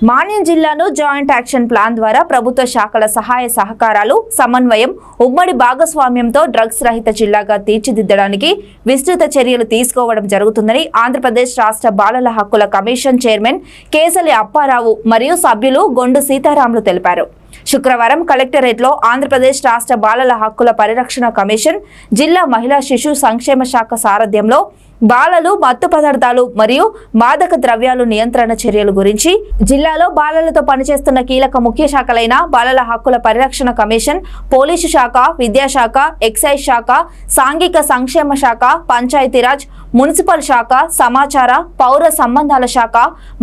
మాన్యం జిల్లాను joint action plan ద్వారా ప్రభుత్వ శాఖల సహాయ సహకారాలు సమన్వయం ఉమ్మడి భాగస్వామ్యంతో డ్రగ్స్ రహిత జిల్లాగా తీర్చిదిద్దడానికి విస్తృత చర్యలు తీసుకోవడం జరుగుతుందని ఆంధ్రప్రదేశ్ రాష్ట్ర బాలల హక్కుల కమిషన్ చైర్మన్ కేసలి అప్పారావు మరియు సభ్యులు గొండు సీతారాములు తెలిపారు. శుక్రవారం కలెక్టరేట్లో ఆంధ్రప్రదేశ్ రాష్ట్ర బాలల హక్కుల పరిరక్షణ కమిషన్ జిల్లా మహిళా శిశు సంక్షేమ శాఖ సారథ్యంలో బాలలు మత్తు పదార్థాలు మరియు మాదక ద్రవ్యాలు నియంత్రణ చర్యల గురించి జిల్లాలో బాలలతో పనిచేస్తున్న కీలక ముఖ్య శాఖలైన బాలల హక్కుల పరిరక్షణ కమిషన్ పోలీసు శాఖ విద్యాశాఖ ఎక్సైజ్ శాఖ సాంఘిక సంక్షేమ శాఖ పంచాయతీరాజ్ మున్సిపల్ శాఖ సమాచార పౌర సంబంధాల శాఖ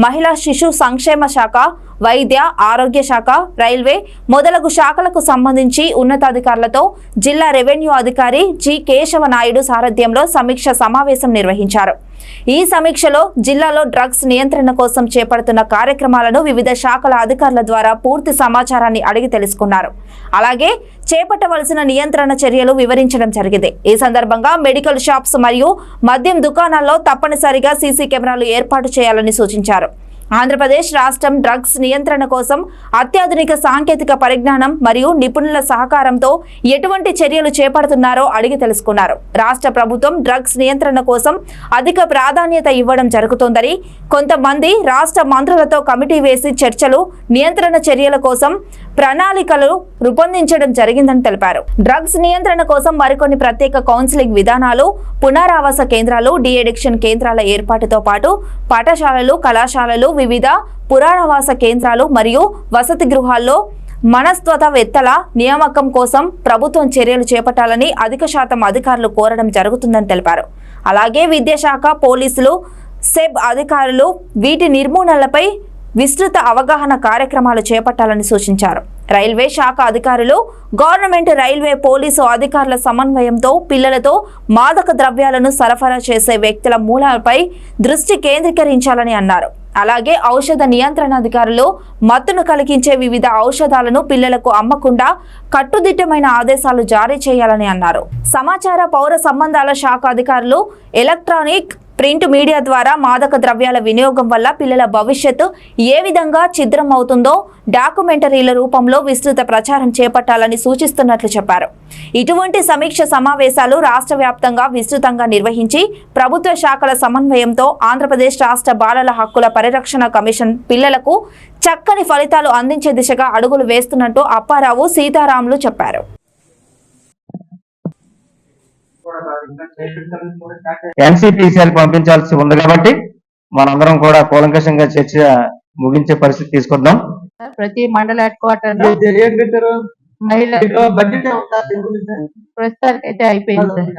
మహిళా శిశు సంక్షేమ శాఖ వైద్య ఆరోగ్య శాఖ రైల్వే మొదలగు శాఖలకు సంబంధించి ఉన్నతాధికారులతో జిల్లా రెవెన్యూ అధికారి జి కేశవ నాయుడు సారథ్యంలో సమీక్ష సమావేశం నిర్వహించారు. ఈ సమీక్షలో జిల్లాలో డ్రగ్స్ నియంత్రణ కోసం చేపడుతున్న కార్యక్రమాలను వివిధ శాఖల అధికారుల ద్వారా పూర్తి సమాచారాన్ని అడిగి తెలుసుకున్నారు. అలాగే చేపట్టవలసిన నియంత్రణ చర్యలు వివరించడం జరిగింది. ఈ సందర్భంగా మెడికల్ షాప్స్ మరియు మద్యం దుకాణాల్లో తప్పనిసరిగా సీసీ కెమెరాలు ఏర్పాటు చేయాలని సూచించారు. ఆంధ్రప్రదేశ్ రాష్ట్రం డ్రగ్స్ నియంత్రణ కోసం అత్యాధునిక సాంకేతిక పరిజ్ఞానం మరియు నిపుణుల సహకారంతో ఎటువంటి చర్యలు చేపడుతున్నారో అడిగి తెలుసుకున్నారు. రాష్ట్ర ప్రభుత్వం డ్రగ్స్ నియంత్రణ కోసం అధిక ప్రాధాన్యత ఇవ్వడం జరుగుతోందని కొంతమంది రాష్ట్ర మంత్రులతో కమిటీ వేసి చర్చలు నియంత్రణ చర్యల కోసం ప్రణాళికలు రూపొందించడం జరిగిందని తెలిపారు. డ్రగ్స్ నియంత్రణ కోసం మరికొన్ని ప్రత్యేక కౌన్సిలింగ్ విధానాలు పునరావాస కేంద్రాలు డిఎడిక్షన్ కేంద్రాల ఏర్పాటుతో పాటు పాఠశాలలు కళాశాలలు వివిధ పునరావాస కేంద్రాలు మరియు వసతి గృహాల్లో మనస్తత్వవేత్తల నియామకం కోసం ప్రభుత్వం చర్యలు చేపట్టాలని అధిక శాతం అధికారులు కోరడం జరుగుతుందని తెలిపారు. అలాగే విద్యాశాఖ పోలీసులు సెబ్ అధికారులు వీటి నిర్మూలనలపై విస్తృత అవగాహన కార్యక్రమాలు చేపట్టాలని సూచించారు. రైల్వే శాఖ అధికారులు గవర్నమెంట్ రైల్వే పోలీసు అధికారుల సమన్వయంతో పిల్లలతో మాదక ద్రవ్యాలను సరఫరా చేసే వ్యక్తుల మూలాలపై దృష్టి కేంద్రీకరించాలని అన్నారు. అలాగే ఔషధ నియంత్రణ అధికారులు మత్తును కలిగించే వివిధ ఔషధాలను పిల్లలకు అమ్మకుండా కట్టుదిట్టమైన ఆదేశాలు జారీ చేయాలని అన్నారు. సమాచార పౌర సంబంధాల శాఖ అధికారులు ఎలక్ట్రానిక్ ప్రింట్ మీడియా ద్వారా మాదక ద్రవ్యాల వినియోగం వల్ల పిల్లల భవిష్యత్తు ఏ విధంగా ఛిద్రం అవుతుందో డాక్యుమెంటరీల రూపంలో విస్తృత ప్రచారం చేపట్టాలని సూచిస్తున్నట్లు చెప్పారు. ఇటువంటి సమీక్ష సమావేశాలు రాష్ట్ర వ్యాప్తంగా విస్తృతంగా నిర్వహించి ప్రభుత్వ శాఖల సమన్వయంతో ఆంధ్రప్రదేశ్ రాష్ట్ర బాలల హక్కుల పరిరక్షణ కమిషన్ పిల్లలకు చక్కని ఫలితాలు అందించే దిశగా అడుగులు వేస్తున్నట్టు అప్పారావు సీతారాములు చెప్పారు. ఎన్సిపిసిఎల్ పంపించాల్సి ఉంది కాబట్టి మనందరం కూడా కూలంకషంగా చర్చ ముగించే పరిస్థితి తీసుకొద్దాం సార్, ప్రతి మండల హెడ్ క్వార్టర్ ప్రస్తుతానికి అయితే అయిపోయింది సార్.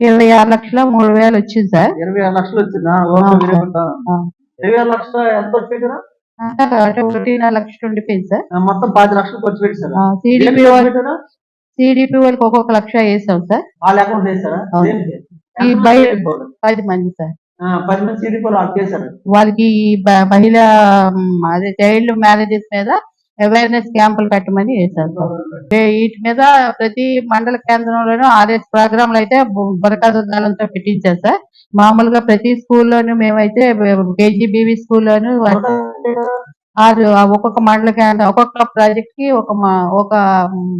ఇరవై ఆరు లక్షల మూడు వేలు వచ్చింది సార్. ఇరవై ఆరు లక్షలు వచ్చిందా. ఇరవై ఆరు లక్షలు ఎంత అంటే ఒకటిన్నర లక్షలు ఉండిపోయింది సార్. మొత్తం పది లక్షలు ఖర్చు పెట్టారు? సిడిపి వాళ్ళకి ఒక్కొక్క లక్ష వేసాం సార్. వాళ్ళ అకౌంట్ వేసారా అవును. దేనికి? ఈ ఎంత బయ- మంది పది? మంది సార్. ఆ, పది మంది సిడిపి వాళ్ళు చేశారు. వాళ్ళకి ఈ బ- మహిళా మ్, అదే చైల్డ్ మ్యారేజెస్ మీద అవేర్నెస్ క్యాంపులు పెట్టమని వేశారు సార్. ఏ- వీటి మీద ప్రతి మండల కేంద్రంలోనూ ఆర్ఎస్ ప్రోగ్రాంలు అయితే బురకాదు దళంతో పెట్టించారు సార్. మామూలుగా ప్రతి స్కూల్లోనూ మేమైతే కేజీబీవీ స్కూల్లోను ఆరు ఒక్కొక్క మండల కేంద్రం ఒక్కొక్క ప్రాజెక్ట్కి ఒక మా- ఒక మ్,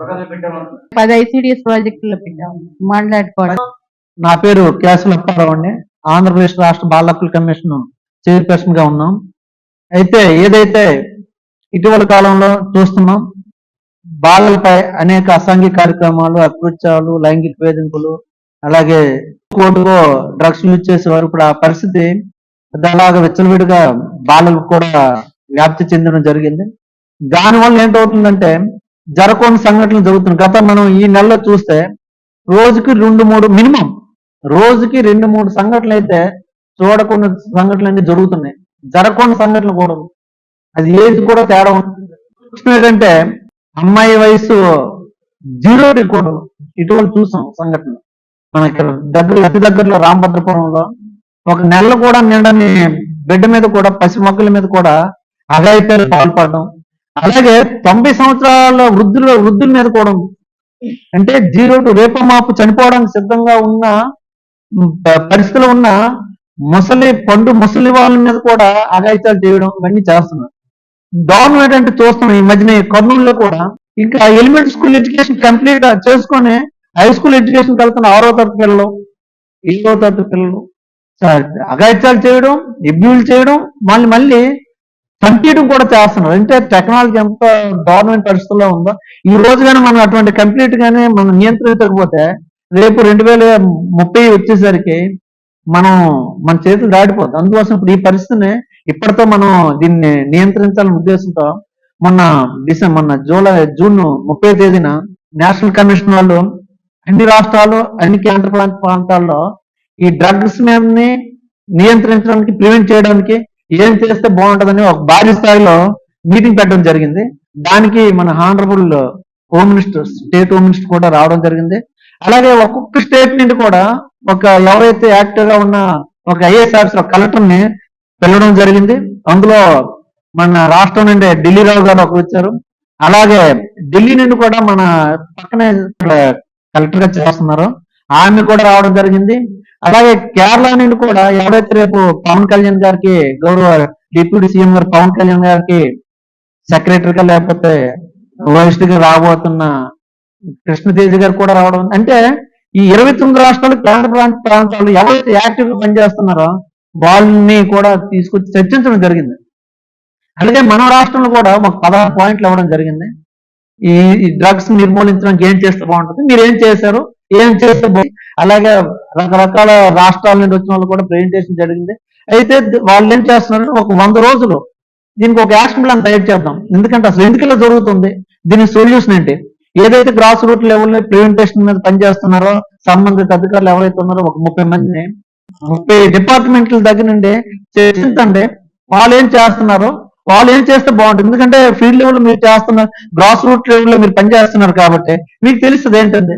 పది ఐసిడిఎస్ ప్రాజెక్టులు పెట్టాము క్వార్టర్ నా పేరు కేసుల అప్పారావు అండి ఆంధ్రప్రదేశ్ రాష్ట్ర బాల హక్కుల కమిషన్ చైర్పర్సన్గా ఉన్నాం. అయితే ఏదైతే ఇటీవల కాలంలో చూస్తున్నాం బాలలపై అనేక అసాంఘిక కార్యక్రమాలు అకృత్యాలు లైంగిక వేధింపులు అలాగే కోర్టులో డ్రగ్స్ యూజ్ చేసేవారు ఇప్పుడు ఆ పరిస్థితి అలాగా విచ్చలవిడిగా బాలలకు కూడా వ్యాప్తి చెందడం జరిగింది. దానివల్ల ఏంటవుతుందంటే జరగని సంఘటనలు జరుగుతున్నాయి. గత మనం ఈ నెలలో చూస్తే రోజుకి రెండు మూడు మినిమం రోజుకి రెండు మూడు సంఘటనలు అయితే చూడకుండా సంఘటనలు అన్ని జరుగుతున్నాయి. జరగకుండా సంఘటనలు కూడా అది ఏది కూడా తేడా ఉంటుంది ఏంటంటే అమ్మాయి వయసు జీరో కూడా ఇటువంటి చూసాం సంఘటన మనకి దగ్గర అతి దగ్గరలో రామభద్రపురంలో ఒక నెల కూడా నిండని బిడ్డ మీద కూడా పసి మొక్కల మీద కూడా అఘాయిత్యాలు పాల్పడడం అలాగే తొంభై సంవత్సరాల వృద్ధుల వృద్ధుల మీద కూడా ఉంది. అంటే జీరో టు రేపు మాపు చనిపోవడానికి సిద్ధంగా ఉన్న పరిస్థితులు ఉన్న ముసలి పండు ముసలి వాళ్ళ మీద కూడా అగాయితాలు చేయడం ఇవన్నీ చేస్తున్నారు గవర్నమెంట్ అంటే చూస్తున్నాం ఈ మధ్యన కర్నూలులో కూడా ఇంకా ఎలిమెంటరీ స్కూల్ ఎడ్యుకేషన్ కంప్లీట్ చేసుకొని హై స్కూల్ ఎడ్యుకేషన్ వెళ్తున్న ఆరో తరగతి పిల్లలు ఏడో తరగతి పిల్లలు అగాయిత్యాలు చేయడం ఎబ్యూలు చేయడం మళ్ళీ మళ్ళీ కంప్యూటింగ్ కూడా చేస్తున్నారు అంటే టెక్నాలజీ ఎంత గవర్నమెంట్ పరిస్థితుల్లో ఉందో ఈ రోజు కానీ మనం అటువంటి కంప్లీట్ గానే మనం నియంత్రించకపోతే రేపు రెండు వేల ముప్పై వచ్చేసరికి మనం మన చేతులు దాటిపోతుంది అందుకోసం ఇప్పుడు ఈ పరిస్థితిని ఇప్పటితో మనం దీన్ని నియంత్రించాలనే ఉద్దేశంతో మొన్న డిసెంబర్ మొన్న జూలై జూన్ ముప్పై తేదీన నేషనల్ కమిషన్ వాళ్ళు అన్ని రాష్ట్రాలు అన్ని కేంద్ర ప్రాంత ప్రాంతాల్లో ఈ డ్రగ్స్ మీద నియంత్రించడానికి ప్రివెంట్ చేయడానికి ఏం చేస్తే బాగుంటుందని ఒక భారీ స్థాయిలో మీటింగ్ పెట్టడం జరిగింది. దానికి మన honourable home minister state home minister కూడా రావడం జరిగింది. అలాగే ఒక్కొక్క స్టేట్ నుండి కూడా ఒక ఎవరైతే యాక్టివ్గా ఉన్న ఒక ఐఏఎస్ ఆఫీసర్ కలెక్టర్ని పిలవడం జరిగింది. అందులో మన రాష్ట్రం నుండి ఢిల్లీ రావు గారు ఒకరు వచ్చారు. అలాగే ఢిల్లీ నుండి కూడా మన పక్కనే కలెక్టర్గా చేస్తున్నారు. ఆమె కూడా రావడం జరిగింది. అలాగే కేరళ నుండి కూడా ఎవరైతే రేపు పవన్ కళ్యాణ్ గారికి గౌరవ డిప్యూటీ సీఎం గారు పవన్ కళ్యాణ్ గారికి సెక్రటరీగా లేకపోతే వైస్ట్ రాబోతున్న కృష్ణతేజ గారు కూడా రావడం అంటే ఈ ఇరవై తొమ్మిది రాష్ట్రాలు కేంద్ర ప్రాంత ప్రాంతాలు ఎవరైతే యాక్టివ్గా పనిచేస్తున్నారో వాళ్ళని కూడా తీసుకొచ్చి చర్చించడం జరిగింది. అలాగే మన రాష్ట్రంలో కూడా మాకు పదహారు పాయింట్లు ఇవ్వడం జరిగింది. ఈ ఈ డ్రగ్స్ నిర్మూలించడానికి ఏం చేస్తే బాగుంటుంది? మీరు ఏం చేశారు? ఏం చేస్తే అలాగే రకరకాల రాష్ట్రాల నుండి వచ్చిన వాళ్ళు కూడా ప్రెజెంటేషన్ జరిగింది. అయితే వాళ్ళు ఏం చేస్తున్నారు ఒక వంద రోజులు దీనికి ఒక యాక్షన్ ప్లాన్ తయారు చేద్దాం. ఎందుకంటే అసలు ఎందుకు ఇలా జరుగుతుంది? దీని సొల్యూషన్ ఏంటి? ఏదైతే గ్రాస్ రూట్ లెవెల్లో ప్రివెంటేషన్ మీద పనిచేస్తున్నారో సంబంధిత అధికారులు ఎవరైతే ఉన్నారో ఒక ముప్పై మందిని ముప్పై డిపార్ట్మెంట్ల దగ్గర నుండి చర్చించండి వాళ్ళు ఏం చేస్తున్నారో వాళ్ళు ఏం చేస్తే బాగుంటుంది? ఎందుకంటే ఫీల్డ్ లెవెల్ మీరు చేస్తున్నారు గ్రాస్ రూట్ లెవెల్లో మీరు పనిచేస్తున్నారు కాబట్టి మీకు తెలుస్తుంది ఏంటండి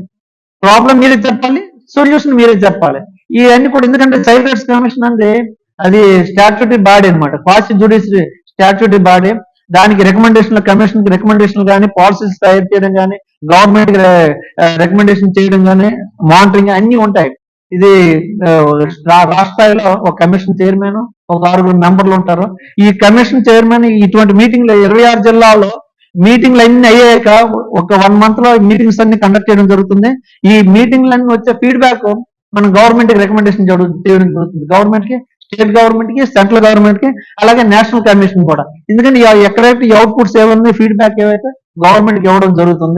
ప్రాబ్లం మీరే చెప్పాలి సొల్యూషన్ మీరే చెప్పాలి. ఇవన్నీ కూడా ఎందుకంటే చైల్డ్ రైట్స్ కమిషన్ అంటే అది స్టాట్యూటరీ బాడీ అనమాట ఫాస్ట్ జ్యుడిషియరీ స్టాట్యూటరీ బాడీ దానికి రికమెండేషన్ కమిషన్కి రికమెండేషన్ కానీ పాలసీస్ తయారు చేయడం కానీ గవర్నమెంట్ రికమెండేషన్ చేయడం కానీ మానిటరింగ్ అన్ని ఉంటాయి. ఇది రా- రాష్ట్ర స్థాయిలో ఒక కమిషన్ చైర్మన్ ఒక ఆరుగురు మెంబర్లు ఉంటారు. ఈ కమిషన్ చైర్మన్ ఇటువంటి మీటింగ్లు ఇరవై ఆరు జిల్లాల్లో మీటింగ్లు అన్ని అయ్యాక ఒక వన్ మంత్లో మీటింగ్స్ అన్ని కండక్ట్ చేయడం జరుగుతుంది. ఈ మీటింగ్లన్నీ వచ్చే ఫీడ్బ్యాక్ మనం గవర్నమెంట్కి రికమెండేషన్ చేయడం జరుగుతుంది. గవర్నమెంట్కి స్టేట్ గవర్నమెంట్కి సెంట్రల్ గవర్నమెంట్కి అలాగే నేషనల్ కమిషన్ కూడా. ఎందుకంటే ఈ- ఎక్కడైతే అవుట్పుట్స్ ఏమైనా ఫీడ్బ్యాక్ ఏవైతే గవర్నమెంట్కి ఇవ్వడం జరుగుతుంది